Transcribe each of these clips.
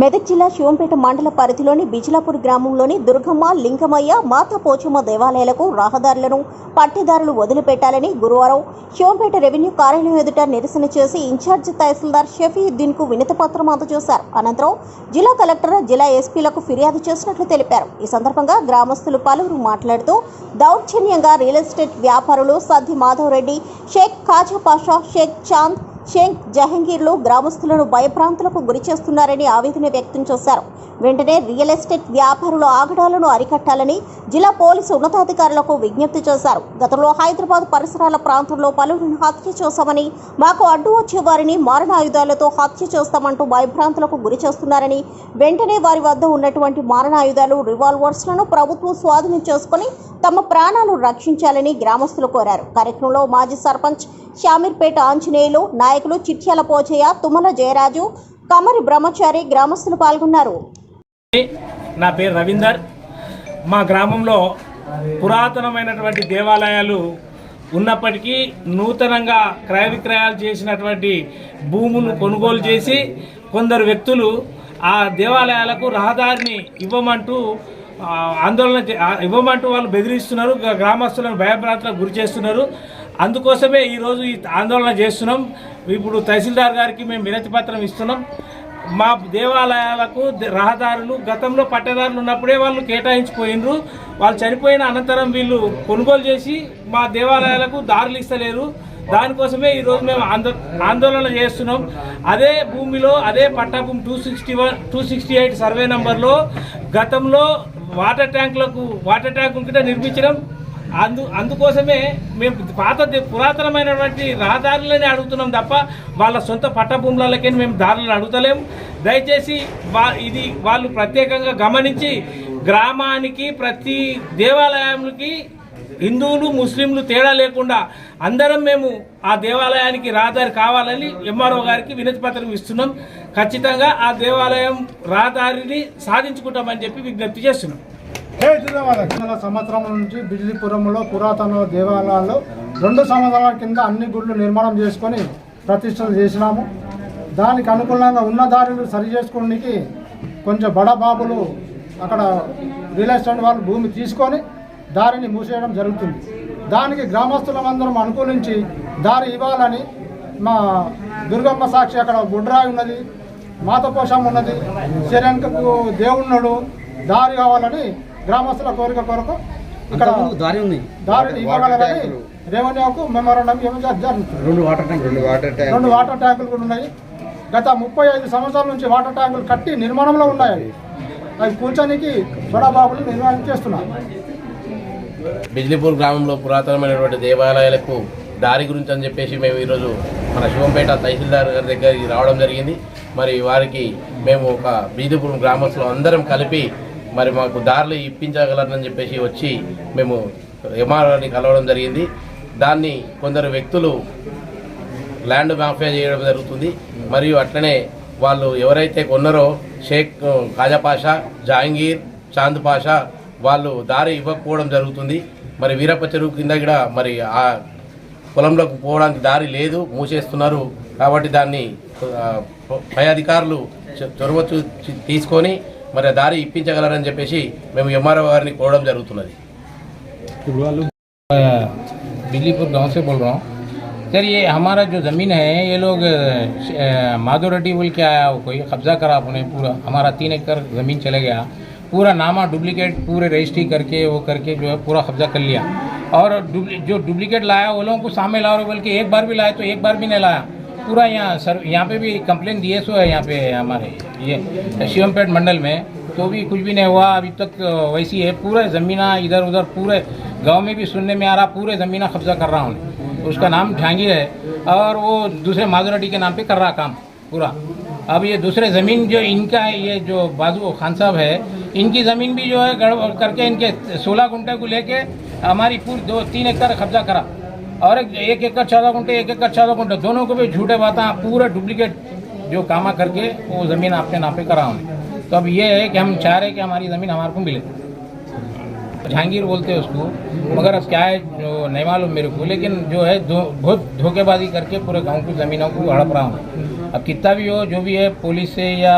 మెదక్ జిల్లా శివంపేట మండల పరిధిలోని బిజిలాపూర్ గ్రామంలోని దుర్గమ్మ లింగమయ్య మాత పోచమ్మ దేవాలయాలకు రహదారులను పట్టేదారులు వదిలిపెట్టాలని గురువారం శివంపేట రెవెన్యూ కార్యాలయం ఎదుట నిరసన చేసి ఇన్ఛార్జ్ తహసీల్దార్ షఫీయుద్దీన్ వినతిపత్రం అందజేశారు. అనంతరం జిల్లా కలెక్టర్ జిల్లా ఎస్పీలకు ఫిర్యాదు చేసినట్లు తెలిపారు. ఈ సందర్భంగా గ్రామస్తులు పలువురు మాట్లాడుతూ దౌర్జన్యంగా రియల్ ఎస్టేట్ వ్యాపారులు సద్ది మాధవరెడ్డి షేక్ ఖాజా పాషా షేక్ చాంద్ షేక్ జహంగీర్లు గ్రామస్తులను భయప్రాంతులకు గురి చేస్తున్నారని ఆవేదన వ్యక్తం చేశారు. వెంటనే రియల్ ఎస్టేట్ వ్యాపారుల ఆగడాలను అరికట్టాలని జిల్లా పోలీసు ఉన్నతాధికారులకు విజ్ఞప్తి చేశారు. గతంలో హైదరాబాద్ పరిసరాల ప్రాంతంలో పలువురిని హత్య చేశామని మాకు అడ్డు వచ్చే వారిని మారణాయుధాలతో హత్య చేస్తామంటూ భయభ్రాంతులకు గురి చేస్తున్నారని వెంటనే వారి వద్ద ఉన్నటువంటి మారణాయుధాలు రివాల్వర్స్లను ప్రభుత్వం స్వాధీనం చేసుకుని తమ ప్రాణాలు రక్షించాలని గ్రామస్తులు కోరారు. కార్యక్రమంలో మాజీ సర్పంచ్ షామీర్పేట ఆంజనేయులు నాయకులు చిట్యాల పోచయ్య తుమ్మల జయరాజు కమరి బ్రహ్మచారి గ్రామస్తులు పాల్గొన్నారు. నా పేరు రవీందర్. మా గ్రామంలో పురాతనమైనటువంటి దేవాలయాలు ఉన్నప్పటికీ నూతనంగా క్రయ విక్రయాలు చేసినటువంటి భూములను కొనుగోలు చేసి కొందరు వ్యక్తులు ఆ దేవాలయాలకు రహదారిని ఇవ్వమంటూ ఆందోళన ఇవ్వమంటూ వాళ్ళు బెదిరిస్తున్నారు గ్రామస్తులను భయభ్రాంతులకు గురి చేస్తున్నారు. అందుకోసమే ఈరోజు ఈ ఆందోళన చేస్తున్నాం. ఇప్పుడు తహసీల్దార్ గారికి మేము వినతి పత్రం ఇస్తున్నాం. మా దేవాలయాలకు రహదారులు గతంలో పట్టదారులు ఉన్నప్పుడే వాళ్ళు కేటాయించిపోయినరు. వాళ్ళు చనిపోయిన అనంతరం వీళ్ళు కొనుగోలు చేసి మా దేవాలయాలకు దారులు ఇస్తలేరు. దానికోసమే ఈరోజు మేము ఆందో ఆందోళన చేస్తున్నాం. అదే భూమిలో అదే పట్టాభూమి two sixty one two sixty eight survey నెంబర్లో గతంలో వాటర్ ట్యాంకులకు వాటర్ ట్యాంకు కింద నిర్మించడం అందు అందుకోసమే మేము పాత పురాతనమైనటువంటి రహదారులని అడుగుతున్నాం తప్ప వాళ్ళ సొంత పట్టభూములకే మేము దారులను అడుగుతలేం. దయచేసి వా ఇది వాళ్ళు ప్రత్యేకంగా గమనించి గ్రామానికి ప్రతి దేవాలయానికి హిందువులు ముస్లింలు తేడా లేకుండా అందరం మేము ఆ దేవాలయానికి రహదారి కావాలని ఎంఆర్ఓ గారికి వినతి పత్రం ఇస్తున్నాం. ఖచ్చితంగా ఆ దేవాలయం రహదారిని సాధించుకుంటామని చెప్పి విజ్ఞప్తి చేస్తున్నాం. సంవత్సరం నుంచి బిజిలీపురంలో పురాతన దేవాలయాల్లో రెండు సంవత్సరాల కింద అన్ని గుళ్ళు నిర్మాణం చేసుకొని ప్రతిష్టలు చేసినాము. దానికి అనుకూలంగా ఉన్న దారిని సరి చేసుకోవడానికి కొంచెం బడబాబులు అక్కడ రియల్ ఎస్టేట్ వాళ్ళు భూమి తీసుకొని దారిని మూసేయడం జరుగుతుంది. దానికి గ్రామస్తులందరం అనుకూలించి దారి ఇవ్వాలని మా దుర్గమ్మ సాక్షి అక్కడ గుడ్రాయి ఉన్నది మాతపోషం ఉన్నది శరణకు దేవుణ్ణుడు దారి కావాలని గ్రామస్తుల కోరిక కొరకు ఇక్కడ దారి ఉంది. దారిని ఇవ్వగలరని రెవెన్యూకు మెమోరాండం ఇవ్వడం జరుగుతుంది రెండు వాటర్ ట్యాంక్ రెండు వాటర్ ట్యాంక్ రెండు వాటర్ ట్యాంకులు కూడా ఉన్నాయి. గత ముప్పై ఐదు సంవత్సరాల నుంచి వాటర్ ట్యాంకులు కట్టి నిర్మాణంలో ఉన్నాయి అవి. అవి కూర్చొనికి బడాబాబులు నిర్మాణం చేస్తున్నారు. బిజ్లీపూర్ గ్రామంలో పురాతనమైనటువంటి దేవాలయాలకు దారి గురించి అని చెప్పేసి మేము ఈరోజు మన శివంపేట తహసీల్దార్ గారి దగ్గరికి రావడం జరిగింది. మరి వారికి మేము ఒక బిజ్లీపూర్ గ్రామస్తులు అందరం కలిపి మరి మాకు దారులు ఇప్పించగలరని చెప్పేసి వచ్చి మేము ఎంఆర్ఓని కలవడం జరిగింది. దాన్ని కొందరు వ్యక్తులు ల్యాండ్ మాఫియా చేయడం జరుగుతుంది. మరియు అట్లనే వాళ్ళు ఎవరైతే కొన్నారో షేక్ ఖాజా జహాంగీర్ చాంద్ పాషా వాళ్ళు దారి ఇవ్వకపోవడం జరుగుతుంది. మరి వీరప్ప చెరువు కింద కూడా మరి ఆ పొలంలోకి పోవడానికి దారి లేదు మూసేస్తున్నారు. కాబట్టి దాన్ని పై అధికారులు చొరవ చూ- తీసుకొని మరి ఆ దారి ఇప్పించగలరని చెప్పేసి మేము ఎంఆర్ఓ గారిని కోరడం జరుగుతున్నది बिजलीपुर गांव से बोल रहा हूँ सर ये हमारा जो ज़मीन है ये लोग अ, माधव रेड्डी बोल के आया वो कोई कब्जा करा अपने पूरा हमारा तीन एकड़ ज़मीन चले गया पूरा नामा डुप्लीकेट पूरे रजिस्ट्री करके वो करके जो है पूरा कब्जा कर लिया और डुप्ली जो डुप्लीकेट लाया वो लोगों को सामने लाओ बोल के एक बार भी लाया तो एक बार भी नहीं लाया पूरा यहाँ सर, यहाँ पे भी कंप्लेन दिए सो है यहाँ पे हमारे, ये शिवमपेट मंडल में तो भी कुछ भी नहीं हुआ, अभी तक वैसी है, पूरे ज़मीना इधर उधर, पूरे गाँव में भी सुनने में आ रहा, पूरे ज़मीना कब्जा कर रहा हूँ, उसका नाम ढांगी है, और वो दूसरे माधुरेड्डी के नाम पे कर रहा काम, पूरा। अब ये दूसरे ज़मीन जो इनका है, ये जो बाजू खान साहब है, इनकी ज़मीन भी जो है गड़बड़ करके इनके सोलह गुंटे को लेके हमारी पूरी दो, तीन एकड़ कब्जा करा। और एक एक एकड़ चौदह एक एकड़ चौदह गुंटे दोनों को भी झूठे बातें पूरा डुप्लीकेट जो कामा करके वो ज़मीन अपने नाम पे करा हमने तो अब ये है कि हम चाह रहे हैं कि हमारी ज़मीन हमारे को मिले। जहांगीर बोलते हैं उसको, मगर अब क्या है जो नहीं मालूम मेरे को, लेकिन जो है दो, बहुत धोखेबाजी करके पूरे गाँव की ज़मीनों को हड़प रहा हूँ। अब कितना भी हो, जो भी है पुलिस से या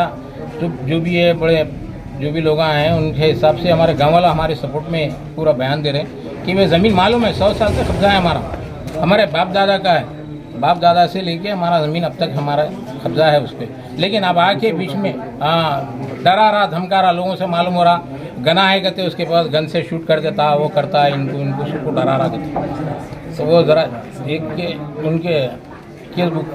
जो जो भी है बड़े, जो भी लोग आए हैं, उनके हिसाब से हमारे गाँव वाला हमारे सपोर्ट में पूरा बयान दे रहे हैं कि वे ज़मीन मालूम है, सौ साल से कब्जा है हमारा। हमारे बाप दादा का है। बाप दादा से लेके हमारा ज़मीन अब तक हमारा कब्जा है उस पर लेकिन अब आके बीच में हाँ डरा रहा, धमका रहा, लोगों से मालूम हो रहा, गना है कहते उसके पास गन से शूट कर देता, वो करता है इनको इनको सबको डरा रहा कहते तो वो ज़रा एक के, उनके केस बुक